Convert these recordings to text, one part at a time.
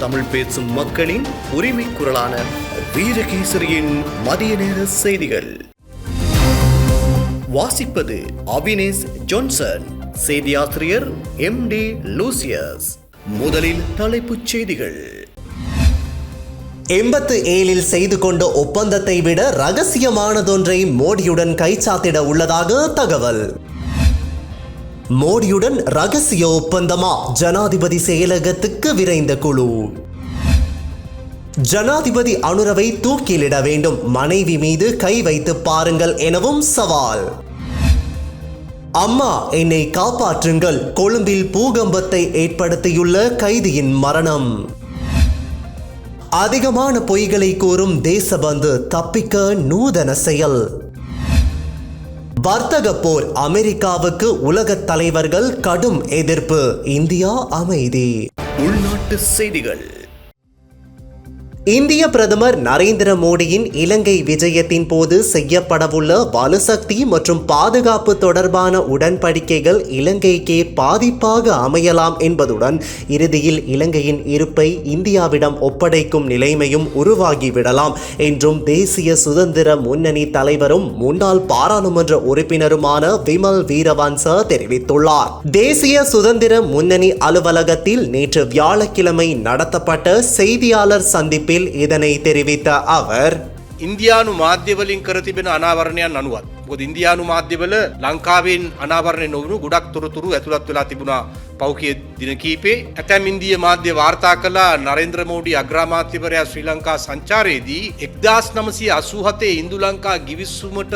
தமிழ் பேசும் மக்களின் உரிமை குரலான வீரகேசரியின் மதிய நேர செய்திகள். வாசிப்பது அவினேஷ் ஜான்சன் செய்தியாசிரியர் எம் டி லூசியஸ். முதலில் தலைப்புச் செய்திகள். எண்பத்து ஏழில் செய்து கொண்ட ஒப்பந்தத்தை விட ரகசியமானதொன்றை மோடியுடன் கைச்சாத்திட உள்ளதாக தகவல். மோடியுடன் ரகசிய ஒப்பந்தமா? ஜனாதிபதி செயலகத்துக்கு விரைந்த குழு. ஜனாதிபதி அனுரவை தூக்கிலிட வேண்டும். மனைவி மீது கை வைத்து பாருங்கள் எனவும் சவால். அம்மா என்னை காப்பாற்றுங்கள். கொழும்பில் பூகம்பத்தை ஏற்படுத்தியுள்ள கைதியின் மரணம். அதிகமான பொய்களை கூறும் தேசபந்து தப்பிக்க நூதன செயல். வர்த்தக போர் அமெரிக்காவுக்கு உலகத் தலைவர்கள் கடும் எதிர்ப்பு. இந்தியா அமைதி. உள்நாட்டு செய்திகள். இந்திய பிரதமர் நரேந்திர மோடியின் இலங்கை விஜயத்தின் போது செய்யப்படவுள்ள வலுசக்தி மற்றும் பாதுகாப்பு தொடர்பான உடன்படிக்கைகள் இலங்கைக்கே பாதிப்பாக அமையலாம் என்பதுடன் இறுதியில் இலங்கையின் இருப்பை இந்தியாவிடம் ஒப்படைக்கும் நிலைமையும் உருவாகிவிடலாம் என்றும் தேசிய சுதந்திர முன்னணி தலைவரும் முன்னாள் பாராளுமன்ற உறுப்பினருமான விமல் வீரவன்ச தெரிவித்துள்ளார். தேசிய சுதந்திர முன்னணி அலுவலகத்தில் நேற்று வியாழக்கிழமை நடத்தப்பட்ட செய்தியாளர் சந்திப்பில் இதனை தெரிவித்த அவர் ඉන්දයානු මාධ්‍යවලින් කර තිබෙන අනාවරණයන් අනුවත්. ගොද ඉන්දයානු මාධ්‍යවල ලංකාවෙන් අනාවරණය නොවනු ගොඩක් තොරතුරු ඇතුළත් වෙලා තිබුණා පෞකිය දින කීපේ ඇතැම් ඉන්දිය මාධ්‍ය වාර්තා කලා නරේන්ද්‍ර මෝඩි අග්‍රාමාත්‍යවරයා ශ්‍රී ලංකා සංචාරයේදී එක්දස් නමසි අසූහතේ ඉන්දු ලංකා ගිවිස්සුමට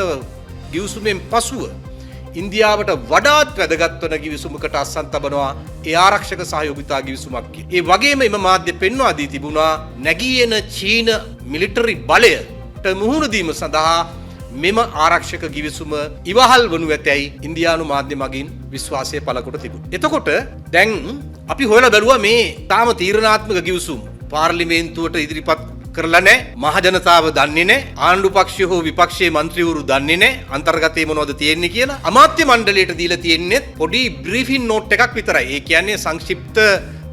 ගිවසුමෙන් පසුව. ඉන්දියාවට වඩාත් වැදගත්වන ගිවිසුමකට අස්සන් තබනවා ඒ ආරක්ෂක සහයෝගිතා ගිවිසුමක්කි. ඒ වගේම එම මාධ්‍ය පෙන්වා දී තිබුණා නැගීයන චීන මිලිටරි බලයට මුහුණදීම සඳහා මෙම ආරක්ෂක ගිවිසුම ඉවහල් වනු ඇතැයි ඉන්දයානු මාධ්‍ය මගින් විශ්වාසය පලකොට තිබු. එතකොට දැන් අපි හොල බැලුව මේ තාම තීරණාත්මක ගිවසුම් පාර්ලිමේන්තුවට ඉදිරිපත් කරලා නෑ මහජනතාව දන්නේ නෑ ආණ්ඩු පක්ෂය හෝ විපක්ෂයේ මන්ත්‍රීවරු දන්නේ නෑ අන්තර්ගතය මොනවද තියෙන්නේ කියලා අමාත්‍ය මණ්ඩලයට දීලා තියෙන්නේ පොඩි බ්‍රීෆින් නෝට් එකක් විතරයි. ඒ කියන්නේ සංක්ෂිප්ත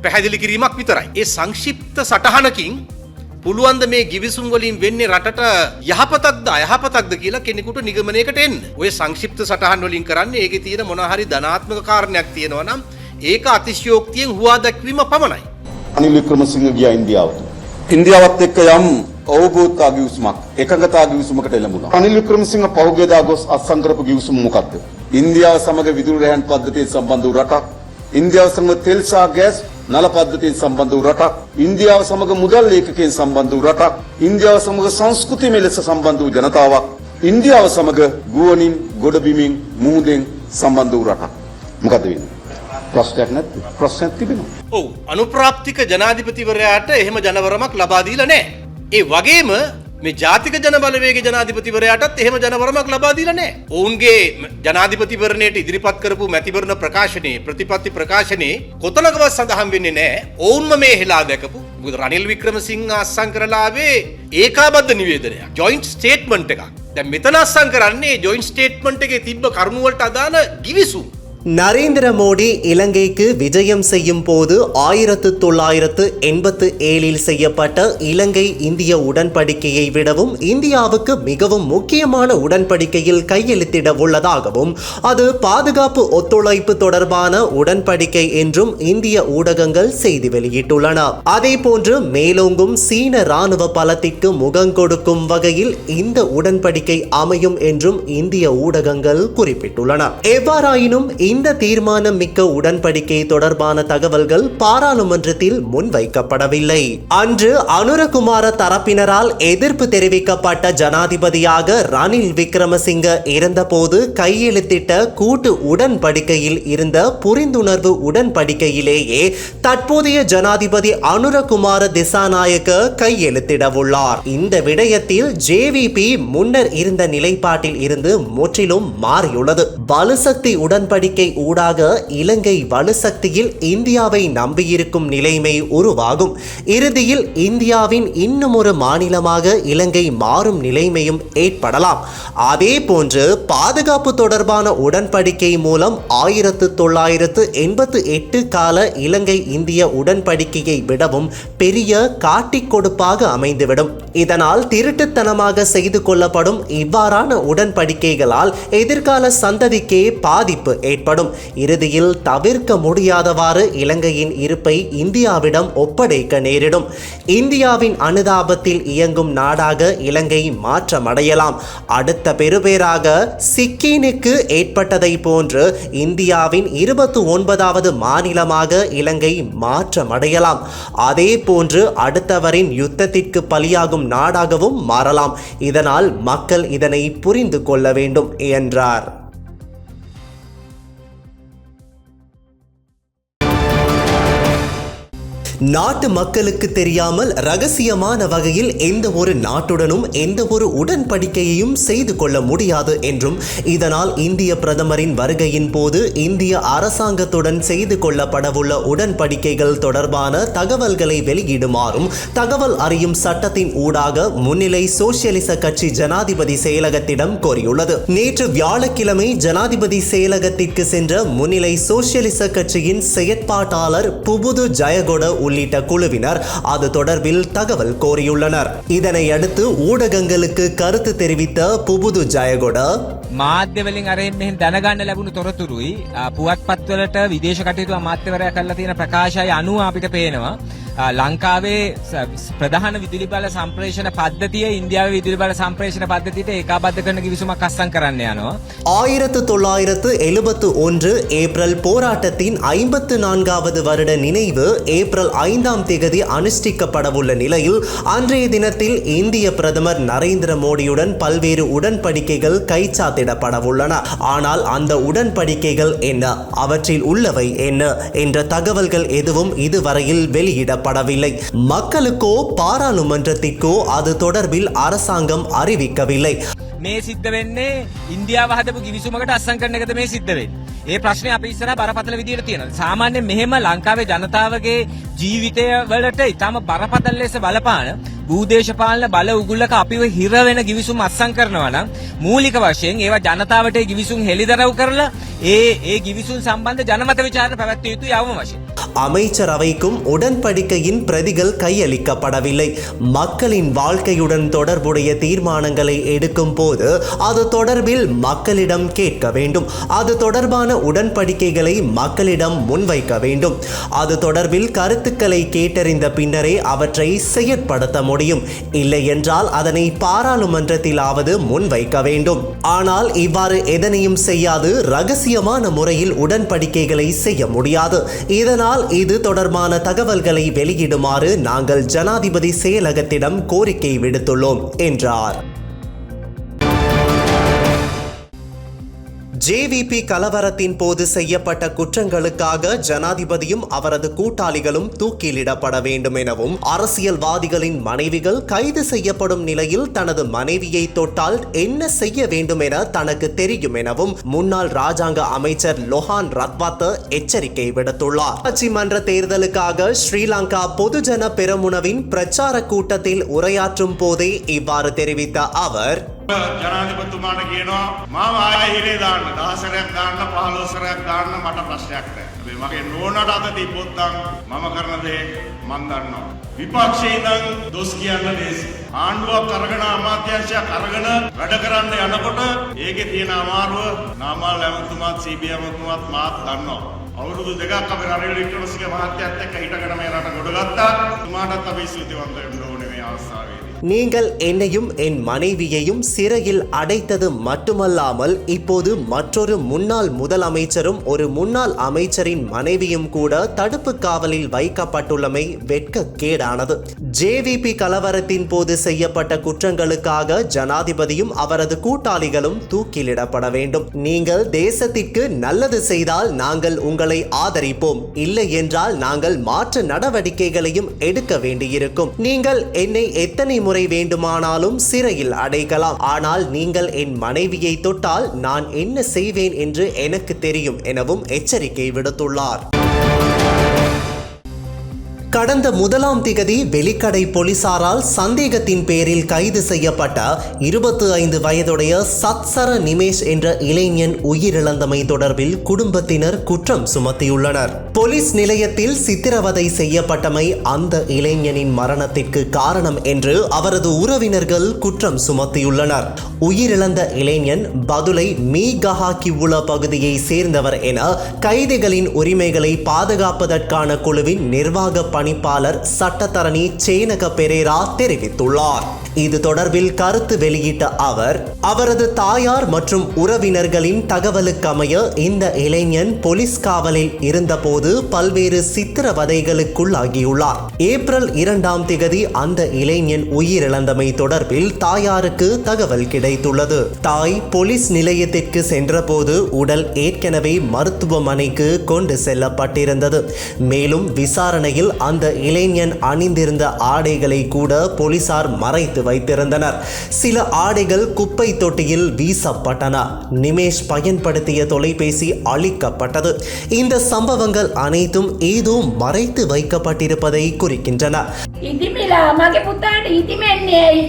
පැහැදිලි කිරීමක් විතරයි. ඒ සංක්ෂිප්ත සටහනකින් පුළුවන්ද මේ ගිවිසුම් වලින් වෙන්නේ රටට යහපතක්ද අයහපතක්ද කියලා කෙනෙකුට නිගමනයකට එන්න. ඔය සංක්ෂිප්ත සටහන් වලින් කරන්නේ ඒකේ තියෙන මොන හරි ධනාත්මක කාරණයක් තියෙනවා නම් ඒක අතිශයෝක්තියෙන් හුවා දැක්වීම පමණයි. අනිල් වික්‍රමසිංහ ගියා ඉන්දියාවට. ඉන්දියාවත් එක්ක යම් අවබෝධතා ගිවිසුමක් එකඟතා ගිවිසුමකට එළඹුණා. අනිල් වික්‍රමසිංහ පහුගියදා ගොස් අත්සන් කරපු ගිවිසුම මොකක්ද? ඉන්දියාව සමග විදුලි රැහන් පද්ධතියෙන් සම්බන්ධ වූ රටක්. ඉන්දියාව සමග තෙල් සහ ගෑස් නල පද්ධතියෙන් සම්බන්ධ වූ රටක්. ඉන්දියාව සමග මුදල් ලේඛකයන් සම්බන්ධ වූ රටක්. ඉන්දියාව සමග සංස්කෘතිය ලෙස සම්බන්ධ වූ ජනතාවක්. ඉන්දියාව සමග ගුවනින් ගොඩබිමින් මුහුදෙන් සම්බන්ධ වූ රටක්. මොකද වෙන්නේ? ප්‍රශ්නයක් නැද්ද? ප්‍රශ්නයක් තිබෙනවා. ඔව් අනුප්‍රාප්තික ජනාධිපතිවරයාට එහෙම ජනවරමක් ලබා දීලා නැහැ. ඒ වගේම මේ ජාතික ජනබලවේග ජනාධිපතිවරයාටත් එහෙම ජනවරමක් ලබා දීලා නැහැ. ඔවුන්ගේ ජනාධිපතිවරණයට ඉදිරිපත් කරපු මැතිවරණ ප්‍රකාශනයේ ප්‍රතිපත්ති ප්‍රකාශනයේ කොතනකවත් සඳහන් වෙන්නේ නැහැ. ඔවුන්ම මේ හෙලා දැකපු මොකද රනිල් වික්‍රමසිංහ අස්සම් කරලා ආවේ ඒකාබද්ධ නිවේදනයක්. ජොයින්ට් ස්ටේට්මන්ට් එකක්. දැන් මෙතන අස්සම් කරන්නේ ජොයින්ට් ස්ටේට්මන්ට් එකේ තිබ්බ කරුණු වලට අදාළ ගිවිසුම්. நரேந்திர மோடி இலங்கைக்கு விஜயம் செய்யும் போது ஆயிரத்து தொள்ளாயிரத்து எண்பத்து ஏழில் செய்யப்பட்ட இலங்கை இந்திய உடன்படிக்கையை விடவும் இந்தியாவுக்கு மிகவும் முக்கியமான உடன்படிக்கையில் கையெழுத்திட உள்ளதாகவும் அது பாதுகாப்பு ஒத்துழைப்பு தொடர்பான உடன்படிக்கை என்றும் இந்திய ஊடகங்கள் செய்தி வெளியிட்டுள்ளன. அதே போன்று மேலோங்கும் சீன ராணுவ பலத்திற்கு முகம் கொடுக்கும் வகையில் இந்த உடன்படிக்கை அமையும் என்றும் இந்திய ஊடகங்கள் குறிப்பிட்டுள்ளன. எவ்வாறாயினும் இந்த தீர்மானம் மிக்க உடன்படிக்கை தொடர்பான தகவல்கள் பாராளுமன்றத்தில் முன்வைக்கப்படவில்லை. அன்று அனுரகுமார தரப்பினரால் எதிர்ப்பு தெரிவிக்கப்பட்ட ஜனாதிபதியாக ரணில் விக்ரமசிங்க இருந்தபோது கையெழுத்திட்ட கூட்டு உடன்படிக்கையில் இருந்த புரிந்துணர்வு உடன்படிக்கையிலேயே தற்போதைய ஜனாதிபதி அனுரகுமார திசாநாயக்க கையெழுத்திடவுள்ளார். இந்த விடயத்தில் ஜேவிபி முன்னர் இருந்த நிலைப்பாட்டில் இருந்து முற்றிலும் மாறியுள்ளது. பலுசக்தி உடன்படிக்கை உடன்படிக்கை ஊடாக இலங்கை வலுசக்தியில் இந்தியாவை நம்பியிருக்கும் நிலைமை உருவாகும். இறுதியில் இந்தியாவின் இன்னும் ஒரு மாநிலமாக இலங்கை மாறும் நிலைமையும் ஏற்படலாம். அதே போன்று பாதுகாப்பு தொடர்பான உடன்படிக்கை மூலம் ஆயிரத்து தொள்ளாயிரத்து எண்பத்து எட்டு கால இலங்கை இந்திய உடன்படிக்கையை விடவும் பெரிய காட்டிக் கொடுப்பாக அமைந்துவிடும். இதனால் திருட்டுத்தனமாக செய்து கொள்ளப்படும் இவ்வாறான உடன்படிக்கைகளால் எதிர்கால சந்ததிக்கே பாதிப்பு ஏற்படும். இறுதியில் தவிர்க்க முடியாதவாறு இலங்கையின் இருப்பை இந்தியாவிடம் ஒப்படைக்க நேரிடும். இந்தியாவின் அனுதாபத்தில் இயங்கும் நாடாக இலங்கை மாற்றமடையலாம். அடுத்த பெறுபேராக சிக்கீனுக்கு ஏற்பட்டதை போன்று இந்தியாவின் இருபத்தி ஒன்பதாவது மாநிலமாக இலங்கை மாற்றமடையலாம். அதே போன்று அடுத்தவரின் யுத்தத்திற்கு பலியாகும் நாடாகவும் மாறலாம். இதனால் மக்கள் இதனை புரிந்து கொள்ள வேண்டும் என்றார். நாட்டு மக்களுக்கு தெரியாமல் ரகசியமான வகையில் எந்த ஒரு நாட்டுடனும் எந்த ஒரு உடன்படிக்கையையும் செய்து கொள்ள முடியாது என்றும் இதனால் இந்திய பிரதமரின் வருகையின் போது இந்திய அரசாங்கத்துடன் செய்து கொள்ளப்படவுள்ள உடன்படிக்கைகள் தொடர்பான தகவல்களை வெளியிடுமாறும் தகவல் அறியும் சட்டத்தின் ஊடாக முன்னிலை சோசியலிச கட்சி ஜனாதிபதி செயலகத்திடம் கோரியுள்ளது. நேற்று வியாழக்கிழமை ஜனாதிபதி செயலகத்திற்கு சென்ற முன்னிலை சோசியலிச கட்சியின் செயற்பாட்டாளர் புபுது ஜெயகொட உள்ளிட்ட குழுவினர் அது தொடர்பில் தகவல் கோரியுள்ளனர் இதனை அடுத்து ஊடகங்களுக்கு கருத்து தெரிவித்த புபுது ஜெயகொட මාධ්‍යවලින් අරෙන් මෙහෙන් දැනගන්න ලැබුණු තොරතුරුයි අ, පුවත්පත්වලට විදේශ කටයුතු අමාත්‍යවරයා කරලා තියෙන ප්‍රකාශය අනුව අපිට පේනවා අ, ලංකාවේ ස- ප්‍රධාන විදුලි බල සම්ප්‍රේෂණ පද්ධතිය ඉන්දියාවේ විදුලි බල සම්ප්‍රේෂණ පද්ධතියට ඒකාබද්ධ කරන කිවිසුමක් අස්සම් කරන්න යනවා. ஆயிரத்து தொள்ளாயிரத்து எழுபத்து ஒன்று ஏப்ரல் போராட்டத்தின் ஐம்பத்து நான்காவது வருட நினைவு ஏப்ரல் ஐந்தாம் தேதி அனுஷ்டிக்கப்படவுள்ள நிலையில் அன்றைய தினத்தில் இந்திய பிரதமர் நரேந்திர மோடியுடன் பல்வேறு உடன்படிக்கைகள் கைச்சாத்திடப்படவுள்ளன ஆனால் அந்த உடன்படிக்கைகள் என்ன அவற்றில் உள்ளவை என்ன என்ற தகவல்கள் எதுவும் இதுவரையில் வெளியிடப்படவில்லை மக்களுக்கோ பாராளுமன்றத்திற்கோ அது தொடர்பில் அரசாங்கம் அறிவிக்கவில்லை මේ සිද්ධ වෙන්නේ ඉන්දියාව හදපු කිවිසුමකට අස්සම් කරන එකද මේ සිද්ධ වෙන්නේ. ඒ ප්‍රශ්නේ අපි ඉස්සරහ බරපතල විදියට තියෙනවා. සාමාන්‍යයෙන් මෙහෙම ලංකාවේ ජනතාවගේ ජීවිතය වලට ඉතාම බරපතල ලෙස බලපාන භූදේශපාලන බල උගුල්ලක අපිව හිර වෙන කිවිසුම් අස්සම් කරනවා නම් මූලික වශයෙන් ඒවා ජනතාවට ඒ කිවිසුම් හෙළිදරව් කරලා ඒ ඒ කිවිසුම් සම්බන්ධ ජනමත විචාරණ පැවැත්විය යුතු යවම වශයෙන්. அமைச்சரவைக்கும் உடன்படிக்கையின் பிரதிகள் கையளிக்கப்படவில்லை. மக்களின் வாழ்க்கையுடன் தொடர்புடைய தீர்மானங்களை எடுக்கும் போது அது தொடர்பில் மக்களிடம் கேட்க வேண்டும். அது தொடர்பான உடன்படிக்கைகளை மக்களிடம் முன்வைக்க வேண்டும். அது தொடர்பில் கருத்துக்களை கேட்டறிந்த பின்னரே அவற்றை செயற்படுத்த முடியும். இல்லை என்றால் அதனை பாராளுமன்றத்திலாவது முன்வைக்க வேண்டும். ஆனால் இவ்வாறு எதனையும் செய்யாது. ரகசியமான முறையில் உடன்படிக்கைகளை செய்ய முடியாது. இதனால் இது தொடர்பான தகவல்களை வெளியிடுமாறு நாங்கள் ஜனாதிபதி செயலகத்திடம் கோரிக்கை விடுத்துள்ளோம் என்றார். ஜேவிபி கலவரத்தின் போது செய்யப்பட்ட குற்றங்களுக்காக ஜனாதிபதியும் அவரது கூட்டாளிகளும் தூக்கிலிடப்பட வேண்டும் எனவும் அரசியல்வாதிகளின் மனைவிகள் கைது செய்யப்படும் நிலையில் தனது மனைவியை தொட்டால் என்ன செய்ய வேண்டும் என தனக்கு தெரியும் எனவும் முன்னாள் ராஜாங்க அமைச்சர் லொஹான் ரத்வாத்த எச்சரிக்கை விடுத்துள்ளார். உள்ளாட்சி மன்ற தேர்தலுக்காக ஸ்ரீலங்கா பொதுஜன பெரமுனவின் பிரச்சார கூட்டத்தில் உரையாற்றும் போதே இவ்வாறு தெரிவித்த அவர் ජනාධිපතුමාට කියනවා මම ආහිරේ දාන්න දහසරයක් දාන්න පහලෝසරයක් දාන්න මට ප්‍රශ්නයක් නෑ. හැබැයි මගේ නෝනට අත තිබ්බොත් නම් මම කරන දේ මන් දන්නවා. විපක්ෂයේ ඉඳන් දොස් කියන්න ලේසි. ආණ්ඩුවක් අරගෙන අමාත්‍යංශයක් අරගෙන වැඩ කරන්න යනකොට ඒකේ තියෙන අමාරුව නාමල් ඇමතුමාත් CBI ඇමතුමාත් මාත් දන්නවා. අවුරුදු දෙකක් අපි රනිල් වික්‍රමසිංහ මහත්තයත් එක්ක හිටගෙන මේ රට ගොඩගත්තා. තුමාටත් අපි ස්තුතිවන්ත වෙන්න ඕනේ මේ අවස්ථාවේදී. நீங்கள் என்னையும் என் மனைவியையும் சிறையில் அடைத்தது மட்டுமல்லாமல் இப்போது மற்றொரு முன்னாள் முதலமைச்சரும் ஒரு முன்னாள் அமைச்சரின் மனைவியும் கூட தடுப்பு காவலில் வைக்கப்பட்டுள்ளமை வெட்கக்கேடானது. ஜேவிபி கலவரத்தின் போது செய்யப்பட்ட குற்றங்களுக்காக ஜனாதிபதியும் அவரது கூட்டாளிகளும் தூக்கிலிடப்பட வேண்டும். நீங்கள் தேசத்திற்கு நல்லது செய்தால் நாங்கள் உங்களை ஆதரிப்போம். இல்லை என்றால் நாங்கள் மாற்று நடவடிக்கைகளையும் எடுக்க வேண்டியிருக்கும். நீங்கள் என்னை எத்தனை முறை முறை வேண்டுமானாலும் சிறையில் அடைக்கலாம். ஆனால் நீங்கள் என் மனைவியை தொட்டால் நான் என்ன செய்வேன் என்று எனக்கு தெரியும் எனவும் எச்சரிக்கை விடுத்துள்ளார். கடந்த முதலாம் திகதி வெலிக்கடை போலீசாரால் சந்தேகத்தின் பேரில் கைது செய்யப்பட்ட இருபத்தி ஐந்து வயதுடைய சத்சர நிமேஷ் என்ற இளைஞன் உயிரிழந்தமை தொடர்பில் குடும்பத்தினர் குற்றம் சுமத்தியுள்ளனர். போலீஸ் நிலையத்தில் சித்திரவதை செய்யப்பட்டமை அந்த இளைஞனின் மரணத்திற்கு காரணம் என்று அவரது உறவினர்கள் குற்றம் சுமத்தியுள்ளனர். உயிரிழந்த இளைஞன் பதுலை மீ உள பகுதியை சேர்ந்தவர் என கைதிகளின் உரிமைகளை பாதுகாப்பதற்கான குழுவின் நிர்வாக பணிப்பாளர் சட்டத்தரணி சேனக பெரேரா தெரிவித்துள்ளார். இது தொடர்பில் கருத்து வெளியிட்ட அவர் அவரது தாயார் மற்றும் உறவினர்களின் தகவலுக்கமைய இந்த இளைஞன் போலீஸ் காவலில் இருந்தபோது பல்வேறு சித்திரவதைகளுக்குள்ளாகியுள்ளார். ஏப்ரல் இரண்டாம் திகதி அந்த இளைஞன் உயிரிழந்தமை தொடர்பில் தாயாருக்கு தகவல் கிடைத்துள்ளது. தாய் போலீஸ் நிலையத்திற்கு சென்றபோது உடல் ஏற்கனவே மருத்துவமனைக்கு கொண்டு செல்லப்பட்டிருந்தது. மேலும் விசாரணையில் அந்த இளைஞன் அணிந்திருந்த ஆடைகளை கூட போலீசார் மறைத்து வைத்திருந்தனர் சில ஆடைகள் குப்பை தொட்டியில் வீசப்பட்டன நிமேஷ் பயன்படுத்திய தொலைபேசி அழிக்கப்பட்டது இந்த சம்பவங்கள் அனைத்தும் ஏதோ மறைத்து வைக்கப்பட்டிருப்பதை குறிக்கின்றன ඉදිමිලා මගේ පුතාට ඉදිමෙන්නේ ඇයි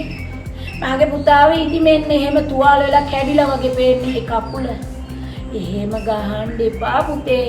මගේ පුතාව ඉදිමෙන්නේ එහෙම තුවාල වෙලා කැඩිලා වගේ පේන්නේ ඒ කකුල එහෙම ගහන්න එපා පුතේ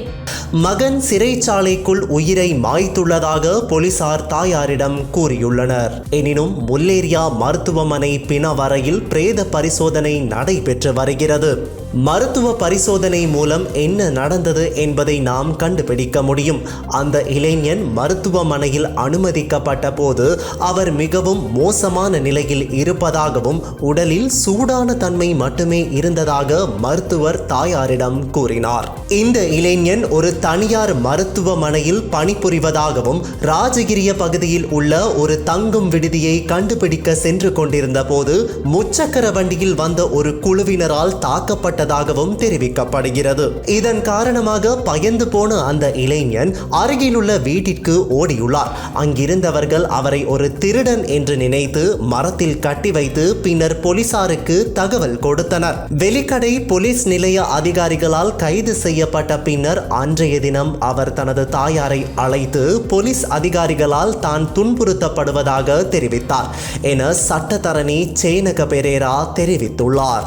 மகன் சிறைச்சாலைக்குள் உயிரை மாய்த்துள்ளதாக போலீசார் தாயாரிடம் கூறியுள்ளனர். எனினும் முல்லேரியா மருத்துவமனை பிணவரையில் பிரேத பரிசோதனை நடைபெற்று வருகிறது. மருத்துவ பரிசோதனை மூலம் என்ன நடந்தது என்பதை நாம் கண்டுபிடிக்க முடியும். அந்த இளைஞன் மருத்துவமனையில் அனுமதிக்கப்பட்ட போது அவர் மிகவும் மோசமான நிலையில் இருப்பதாகவும் உடலில் சூடான தன்மை மட்டுமே இருந்ததாக மருத்துவர் தாயாரிடம் கூறினார். இந்த இளைஞன் ஒரு தனியார் மருத்துவமனையில் பணிபுரிவதாகவும் ராஜகிரிய பகுதியில் உள்ள ஒரு தங்கும் விடுதியை கண்டுபிடிக்க சென்று கொண்டிருந்த போது முச்சக்கர வண்டியில் வந்த ஒரு குழுவினரால் தாக்கப்பட்ட தாக்கப்பட்டதாகவும் தெரிவிக்கப்படுகிறது. இதன் காரணமாக பயந்து போன அந்த இளைஞன் அருகிலுள்ள வீட்டிற்கு ஓடியுள்ளார். அங்கிருந்தவர்கள் அவரை ஒரு திருடன் என்று நினைத்து மரத்தில் கட்டி வைத்து பின்னர் போலீசாருக்கு தகவல் கொடுத்தனர். வெலிக்கடை போலீஸ் நிலைய அதிகாரிகளால் கைது செய்யப்பட்ட பின்னர் அன்றைய தினம் அவர் தனது தாயாரை அழைத்து போலீஸ் அதிகாரிகளால் தான் துன்புறுத்தப்படுவதாக தெரிவித்தார் என சட்டத்தரணி சேனக பெரேரா தெரிவித்துள்ளார்.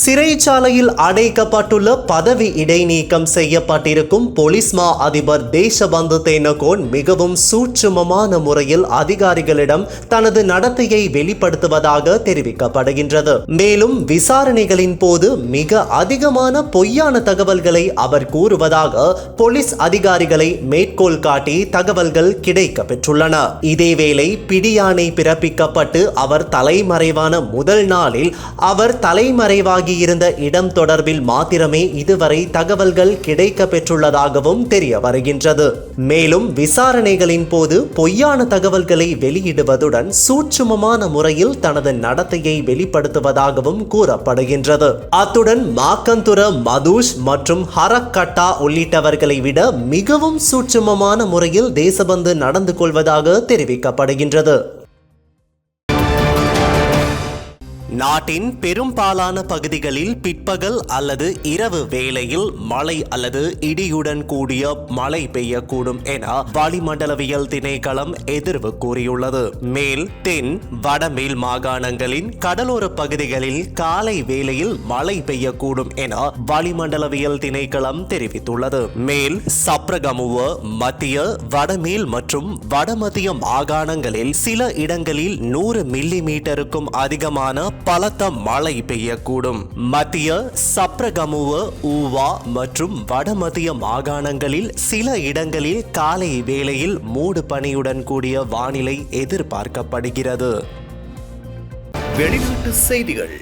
சிறைச்சாலையில் அடைக்கப்பட்டுள்ள பதவி இடைநீக்கம் செய்யப்பட்டிருக்கும் போலீஸ் மா அதிபர் தேசபந்து தேனகோன் மிகவும் சூட்சுமமான முறையில் அதிகாரிகளிடம் தனது நடத்தையை வெளிப்படுத்துவதாக தெரிவிக்கப்படுகின்றது. மேலும் விசாரணைகளின் போது மிக அதிகமான பொய்யான தகவல்களை அவர் கூறுவதாக போலீஸ் அதிகாரிகளை மேற்கோள் காட்டி தகவல்கள் கிடைக்க பெற்றுள்ளன. இதேவேளை பிடியாணை பிறப்பிக்கப்பட்டு அவர் தலைமறைவான முதல் நாளில் அவர் தலைமறைவாக இருந்த இடம் தொடர்பில் மாத்திரமே இதுவரை தகவல்கள் கிடைக்க பெற்றுள்ளதாகவும் தெரிய வருகின்றது மேலும் விசாரணைகளின் போது பொய்யான தகவல்களை வெளியிடுவதுடன் சூட்சுமமான முறையில் தனது நடத்தையை வெளிப்படுத்துவதாகவும் கூறப்படுகின்றது. அத்துடன் மாக்கந்துர மதுஷ் மற்றும் ஹரக்கட்டா உள்ளிட்டவர்களை விட மிகவும் சூட்சுமமான முறையில் தேசபந்து நடந்து கொள்வதாக தெரிவிக்கப்படுகின்றது. நாட்டின் பெரும்பாலான பகுதிகளில் பிற்பகல் அல்லது இரவு வேளையில் மழை அல்லது இடியுடன் கூடிய மழை பெய்யக்கூடும் என வளிமண்டலவியல் திணைக்களம் எதிர்வு கூறியுள்ளது. மேல் தென் வடமேல் மாகாணங்களின் கடலோர பகுதிகளில் காலை வேளையில் மழை பெய்யக்கூடும் என வளிமண்டலவியல் திணைக்களம் தெரிவித்துள்ளது. மேல் சப்ரகமுவ மத்திய வடமேல் மற்றும் வடமத்திய மாகாணங்களில் சில இடங்களில் நூறு மில்லி மீட்டருக்கும் அதிகமான பலத்த மழை பெய்யக்கூடும். மத்திய சப்ரகமுவ ஊவா மற்றும் வடமத்திய மாகாணங்களில் சில இடங்களில் காலை வேளையில் மூடு பனியுடன் கூடிய வானிலை எதிர்பார்க்கப்படுகிறது. வெளிநாட்டு செய்திகள்.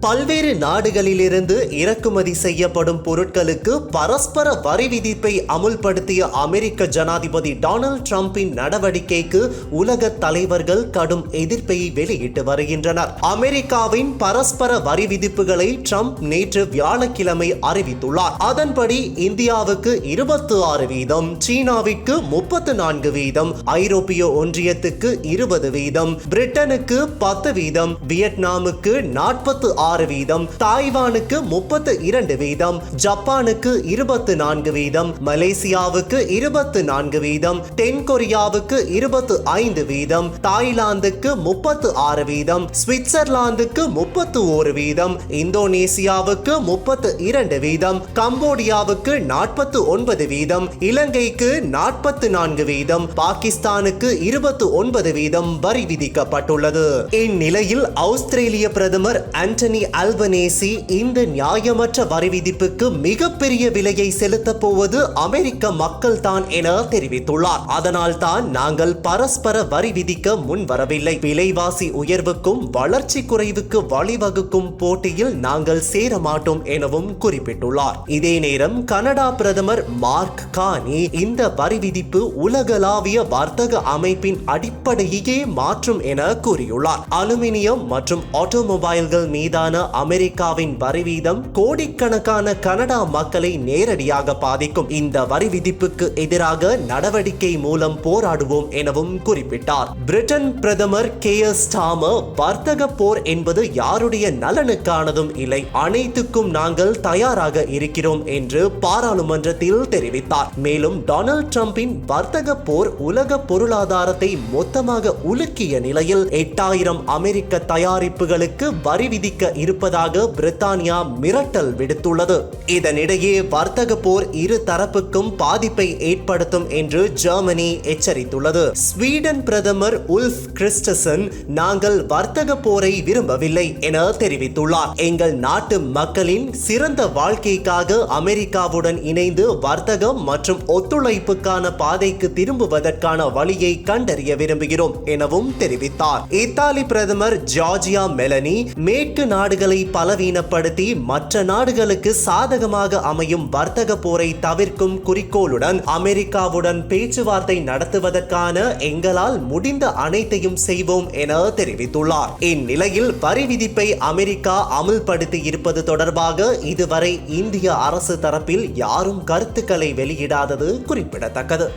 பல்வேறு நாடுகளிலிருந்து இறக்குமதி செய்யப்படும் பொருட்களுக்கு பரஸ்பர வரி விதிப்பை அமுல்படுத்திய அமெரிக்க ஜனாதிபதி டொனால்ட் ட்ரம்பின் நடவடிக்கைக்கு உலக தலைவர்கள் கடும் எதிர்ப்பை வெளியிட்டு வருகின்றனர். அமெரிக்காவின் பரஸ்பர வரி விதிப்புகளை ட்ரம்ப் நேற்று வியாழக்கிழமை அறிவித்துள்ளார். அதன்படி இந்தியாவுக்கு இருபத்தி ஆறு வீதம் சீனாவிற்கு முப்பத்து நான்கு வீதம் ஐரோப்பிய ஒன்றியத்துக்கு இருபது வீதம் பிரிட்டனுக்கு பத்து வீதம் வியட்நாமுக்கு நாற்பத்து ஆறு ஆறு வீதம் தாய்வானுக்கு முப்பத்து இரண்டு வீதம் ஜப்பானுக்கு இருபத்து நான்கு வீதம் மலேசியாவுக்கு இருபத்து நான்கு வீதம் தென்கொரியாவுக்கு இருபத்து ஐந்து வீதம் தாய்லாந்துக்கு முப்பத்து ஆறு வீதம் சுவிட்சர்லாந்துக்கு முப்பத்து ஒரு வீதம் இந்தோனேசியாவுக்கு முப்பத்து இரண்டு வீதம் கம்போடியாவுக்கு நாற்பத்து ஒன்பது வீதம் இலங்கைக்கு நாற்பத்து நான்கு வீதம் பாகிஸ்தானுக்கு இருபத்து ஒன்பது வீதம் வரி விதிக்கப்பட்டுள்ளது. இந்நிலையில் ஆஸ்திரேலிய பிரதமர் ஆண்டனி அல்பனேசி இந்த நியாயமற்ற வரி விதிப்புக்கு மிகப்பெரிய விலையை செலுத்தப் போவது அமெரிக்க மக்கள் தான் என தெரிவித்துள்ளார். அதனால் தான் நாங்கள் பரஸ்பர வரி விதிக்க முன் வரவில்லை. விலைவாசி உயர்வுக்கும் வளர்ச்சி குறைவுக்கு வழிவகுக்கும் போட்டியில் நாங்கள் சேரமாட்டோம் எனவும் குறிப்பிட்டுள்ளார். இதே நேரம் கனடா பிரதமர் மார்க் கானி இந்த வரி விதிப்பு உலகளாவிய வர்த்தக அமைப்பின் அடிப்படையே மாற்றும் என கூறியுள்ளார். அலுமினியம் மற்றும் ஆட்டோமொபைல்கள் மீதான அமெரிக்காவின் வரி வீதம் கோடிக்கணக்கான கனடா மக்களை நேரடியாக பாதிக்கும். இந்த வரி விதிப்புக்கு எதிராக நடவடிக்கை மூலம் போராடுவோம் எனவும் குறிப்பிட்டார். பிரிட்டன் பிரதமர் கே எஸ் ஸ்டாமர் வர்த்தக போர் என்பது யாருடைய நலனுக்கானதும் இல்லை. அனைத்துக்கும் நாங்கள் தயாராக இருக்கிறோம் என்று பாராளுமன்றத்தில் தெரிவித்தார். மேலும் டொனால்ட் ட்ரம்பின் வர்த்தக போர் உலக பொருளாதாரத்தை மொத்தமாக உலுக்கிய நிலையில் எட்டாயிரம் அமெரிக்க தயாரிப்புகளுக்கு வரி விதிக்க இருப்பதாக பிரித்தானியா மிரட்டல் விடுத்துள்ளது. இதனிடையே வர்த்தக போர் இரு தரப்புக்கும் பாதிப்பை ஏற்படுத்தும் என்று ஜெர்மனி எச்சரித்துள்ளது. ஸ்வீடன் பிரதமர் உல்ஃப் கிறிஸ்டசன் நாங்கள் வர்த்தக போரை விரும்பவில்லை என தெரிவித்துள்ளார். எங்கள் நாட்டு மக்களின் சிறந்த வாழ்க்கைக்காக அமெரிக்காவுடன் இணைந்து வர்த்தகம் மற்றும் ஒத்துழைப்புக்கான பாதைக்கு திரும்புவதற்கான வழியை கண்டறிய விரும்புகிறோம் எனவும் தெரிவித்தார். இத்தாலி பிரதமர் ஜார்ஜியா மெலனி மேற்கு நாடு நாடுகளை பலவீனப்படுத்தி மற்ற நாடுகளுக்கு சாதகமாக அமையும் வர்த்தக போரை தவிர்க்கும் குறிக்கோளுடன் அமெரிக்காவுடன் பேச்சுவார்த்தை நடத்துவதற்கான எங்களால் முடிந்த அனைத்தையும் செய்வோம் என தெரிவித்துள்ளார். இந்நிலையில் வரி விதிப்பை அமெரிக்கா அமுல்படுத்தி இருப்பது தொடர்பாக இதுவரை இந்திய அரசு தரப்பில் யாரும் கருத்துக்களை வெளியிடாதது குறிப்பிடத்தக்கது.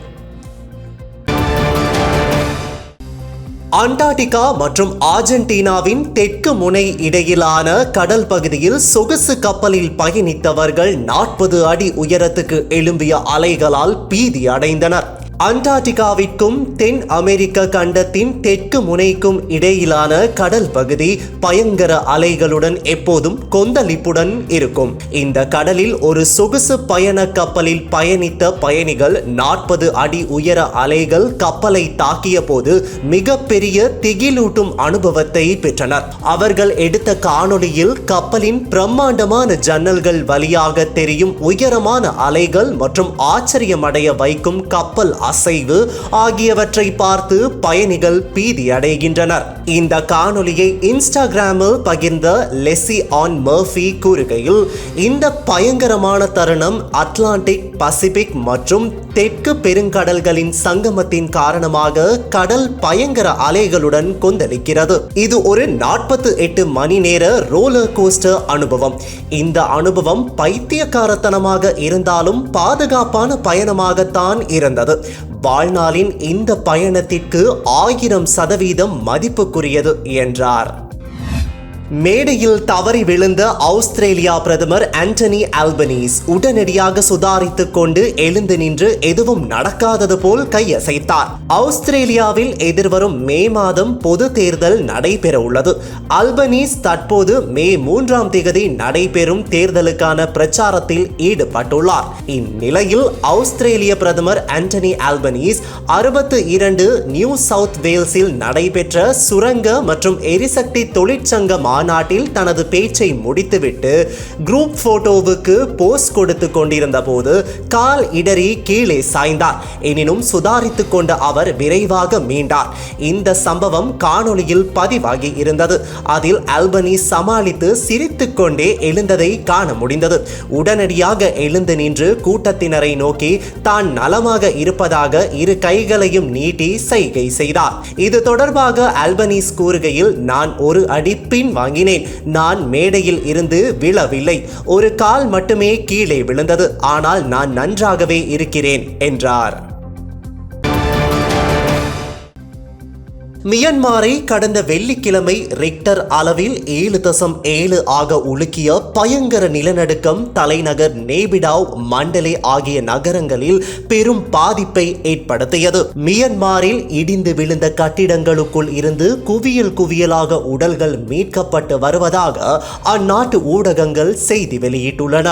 அண்டார்டிகா மற்றும் ஆர்ஜென்டினாவின் தெற்கு முனை இடையிலான கடல் பகுதியில் சொகுசு கப்பலில் பயணித்தவர்கள் நாற்பது அடி உயரத்துக்கு எழும்பிய அலைகளால் பீதி அடைந்தனர் அண்டார்டிகாவிற்கும் தென் அமெரிக்க கண்டத்தின் தெற்கு முனைக்கும் இடையிலான கடல் பகுதி பயங்கர அலைகளுடன் எப்போதும் கொந்தளிப்புடன் இருக்கும். இந்த கடலில் ஒரு சொகுசு பயண கப்பலில் பயணித்த பயணிகள் நாற்பது அடி உயர அலைகள் கப்பலை தாக்கிய போது மிகப்பெரிய திகிலூட்டும் அனுபவத்தை பெற்றனர். அவர்கள் எடுத்த காணொளியில் கப்பலின் பிரம்மாண்டமான ஜன்னல்கள் வழியாக தெரியும் உயரமான அலைகள் மற்றும் ஆச்சரியமடைய வைக்கும் கப்பல் அசைவு ஆகியவற்றை பார்த்து பயணிகள் பீதி அடைகின்றனர் இந்த காணொலியை இன்ஸ்டாகிராமில் பகிர்ந்த லெசி ஆன் மர்ஃபி கூறுகையில் இந்த பயங்கரமான தருணம் அட்லாண்டிக் பசிபிக் மற்றும் தெற்கு பெருங்கடல்களின் சங்கமத்தின் காரணமாக கடல் பயங்கர அலைகளுடன் கொந்தளிக்கிறது. இது ஒரு நாற்பத்து எட்டு மணி நேர ரோலர் கோஸ்டர் அனுபவம். இந்த அனுபவம் பைத்தியக்காரத்தனமாக இருந்தாலும் பாதுகாப்பான பயணமாகத்தான் இருந்தது. வாழ்நாளின் இந்த பயணத்திற்கு ஆயிரம் சதவீதம் மதிப்புக்குரியது என்றார். மேடையில் தவறி விழுந்த ஆஸ்திரேலியா பிரதமர் ஆண்டனி ஆல்பனீஸ் உடனடியாக சுதாரித்துக் கொண்டு எழுந்து நின்று எதுவும் நடக்காதது போல் கையசைத்தார். ஆஸ்திரேலியாவில் எதிர்வரும் மே மாதம் பொது தேர்தல் நடைபெற உள்ளது. அல்பனீஸ் தற்போது மே மூன்றாம் தேதி நடைபெறும் தேர்தலுக்கான பிரச்சாரத்தில் ஈடுபட்டுள்ளார். இந்நிலையில் ஆஸ்திரேலிய பிரதமர் ஆண்டனி ஆல்பனீஸ் அறுபத்து இரண்டு நியூ சவுத் வேல்ஸில் நடைபெற்ற சுரங்க மற்றும் எரிசக்தி தொழிற்சங்க மாநாட்டில் தனது பேச்சை முடித்துவிட்டு குரூப் போட்டோவுக்கு போஸ் கொடுத்து கொண்டிருந்த போது கால் இடறி கீழே சாய்ந்தார். எனினும் சுதாரித்துக் கொண்ட அவர் விரைவாக மீண்டார். இந்த சம்பவம் காணொளியில் பதிவாகி இருந்தது. அதில் அல்பனி சமாளித்து சிரித்து கொண்டே எழுந்ததை காண முடிந்தது. உடனடியாக எழுந்து நின்று கூட்டத்தினரை நோக்கி தான் நலமாக இருப்பதாக இரு கைகளையும் நீட்டி சைகை செய்தார். இது தொடர்பாக அல்பனீஸ் கூறுகையில் நான் ஒரு அடி பின் வாங்கினேன். நான் மேடையில் இருந்து விழவில்லை. ஒரு கால் மட்டுமே கீழே விழுந்தது. ஆனால் நான் நன்றாகவே இருக்கிறேன் என்றார். மியன்மாரை கடந்த வெள்ளிக்கிழமை ரிக்டர் அளவில் ஏழு தசம் ஏழு ஆக உலுக்கிய பயங்கர நிலநடுக்கம் தலைநகர் நேபிடாவ் மண்டலே ஆகிய நகரங்களில் பெரும் பாதிப்பை ஏற்படுத்தியது. மியன்மாரில் இடிந்து விழுந்த கட்டிடங்களுக்குள் இருந்து குவியல் குவியலாக உடல்கள் மீட்கப்பட்டு வருவதாக அந்நாட்டு ஊடகங்கள் செய்தி வெளியிட்டுள்ளன.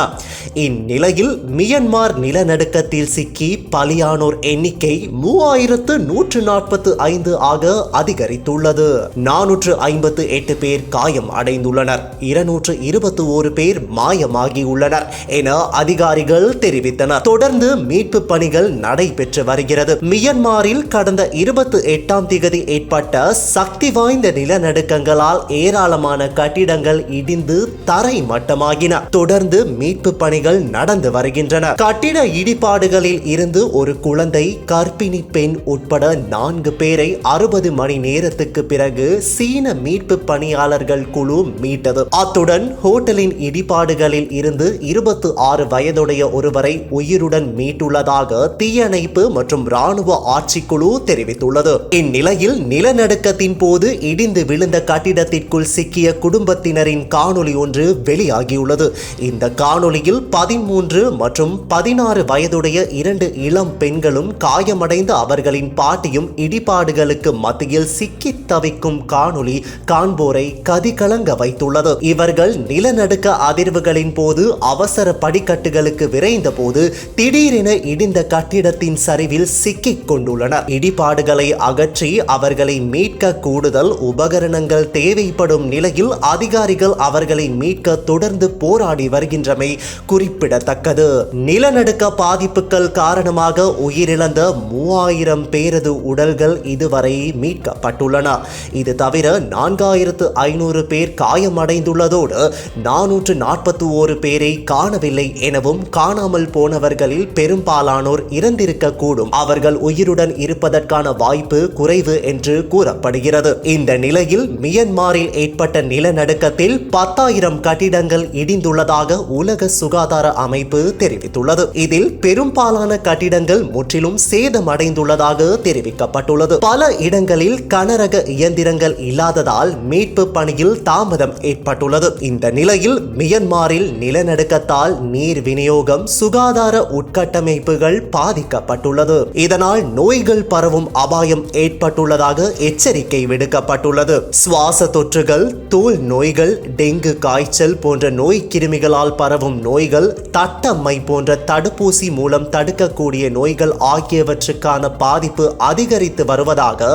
இந்நிலையில் மியன்மார் நிலநடுக்கத்தில் சிக்கி பலியானோர் எண்ணிக்கை மூவாயிரத்து நூற்று நாற்பத்து ஐந்து ஆக அதிகரித்துள்ளது. நானூற்று ஐம்பத்து எட்டு பேர் காயம் அடைந்துள்ளனர். இருநூற்று இருபத்தி ஓரு பேர் மாயமாகியுள்ளனர் என அதிகாரிகள் தெரிவித்தனர். தொடர்ந்து மீட்பு பணிகள் நடைபெற்று வருகிறது. மியன்மாரில் கடந்த இருபத்தி எட்டாம் திகதி ஏற்பட்ட சக்தி வாய்ந்த நிலநடுக்கங்களால் ஏராளமான கட்டிடங்கள் இடிந்து தரை மட்டமாகின தொடர்ந்து மீட்பு பணிகள் நடந்து வருகின்றன. கட்டிட இடிபாடுகளில் இருந்து ஒரு குழந்தை கர்ப்பிணி பெண் உட்பட நான்கு பேரை அறுபது மணி நேரத்துக்கு பிறகு சீன மீட்பு பணியாளர்கள் குழு மீட்டது. அத்துடன் ஹோட்டலின் இடிபாடுகளில் இருந்து இருபத்தி ஆறு வயதுடைய ஒருவரை உயிருடன் மீட்டுள்ளதாக தீயணைப்பு மற்றும் ராணுவ ஆட்சிக்குழு தெரிவித்துள்ளது. இந்நிலையில் நிலநடுக்கத்தின் போது இடிந்து விழுந்த கட்டிடத்திற்குள் சிக்கிய குடும்பத்தினரின் காணொளி ஒன்று வெளியாகியுள்ளது. இந்த காணொளியில் பதிமூன்று மற்றும் பதினாறு வயதுடைய இரண்டு இளம் பெண்களும் காயமடைந்த அவர்களின் பாட்டியும் இடிபாடுகளுக்கு மத்தியில் சிக்கி தவிக்கும் காணொளி காண்போரை கதிகலங்க வைத்துள்ளது. இவர்கள் நிலநடுக்க அதிர்வுகளின் போது அவசர படிக்கட்டுகளுக்கு விரைந்த போது திடீரென இடிந்த கட்டிடத்தின் சரிவில் சிக்கிக் கொண்டுள்ளனர். இடிபாடுகளை அகற்றி அவர்களை மீட்க கூடுதல் உபகரணங்கள் தேவைப்படும் நிலையில் அதிகாரிகள் அவர்களை மீட்க தொடர்ந்து போராடி வருகின்றமை குறிப்பிடத்தக்கது. நிலநடுக்க பாதிப்புகள் காரணமாக உயிரிழந்த மூவாயிரம் பேரது உடல்கள் இதுவரை மீட்க மீட்கப்பட்டுள்ளன இது தவிர நான்காயிரத்து ஐநூறு பேர் காயமடைந்துள்ளதோடு நானூற்று நாற்பத்தி ஓரு பேரை காணவில்லை எனவும் காணாமல் போனவர்களில் பெரும்பாலானோர் இறந்திருக்கக்கூடும். அவர்கள் உயிருடன் இருப்பதற்கான வாய்ப்பு குறைவு என்று கூறப்படுகிறது. இந்த நிலையில் மியன்மாரில் ஏற்பட்ட நிலநடுக்கத்தில் பத்தாயிரம் கட்டிடங்கள் இடிந்துள்ளதாக உலக சுகாதார அமைப்பு தெரிவித்துள்ளது. இதில் பெரும்பாலான கட்டிடங்கள் முற்றிலும் சேதமடைந்துள்ளதாக தெரிவிக்கப்பட்டுள்ளது. பல இடங்களில் கனரக இயந்திரங்கள் இல்லாததால் மீட்பு பணியில் தாமதம் ஏற்பட்டுள்ளது. இந்த நிலையில் மியன்மாரில் நிலநடுக்கத்தால் நீர் விநியோகம் சுகாதார உட்கட்டமைப்புகள் பாதிக்கப்பட்டுள்ளது. இதனால் நோய்கள் பரவும் அபாயம் ஏற்பட்டுள்ளதாக எச்சரிக்கை விடுக்கப்பட்டுள்ளது. சுவாச தொற்றுகள் தோல் நோய்கள் டெங்கு காய்ச்சல் போன்ற நோய் கிருமிகளால் பரவும் நோய்கள் தட்டம்மை போன்ற தடுப்பூசி மூலம் தடுக்கக்கூடிய நோய்கள் ஆகியவற்றுக்கான பாதிப்பு அதிகரித்து வருவதாக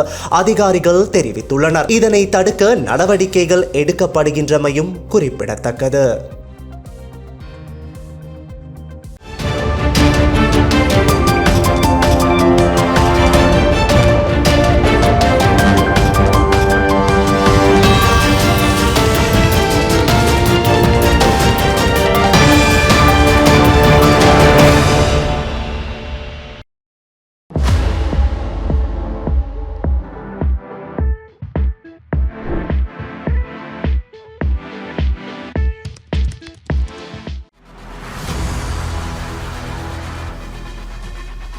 அதிகாரிகள் தெரிவித்துள்ளனர். இதனை தடுக்க நடவடிக்கைகள் எடுக்கப்படுகின்றமையும் குறிப்பிடத்தக்கது.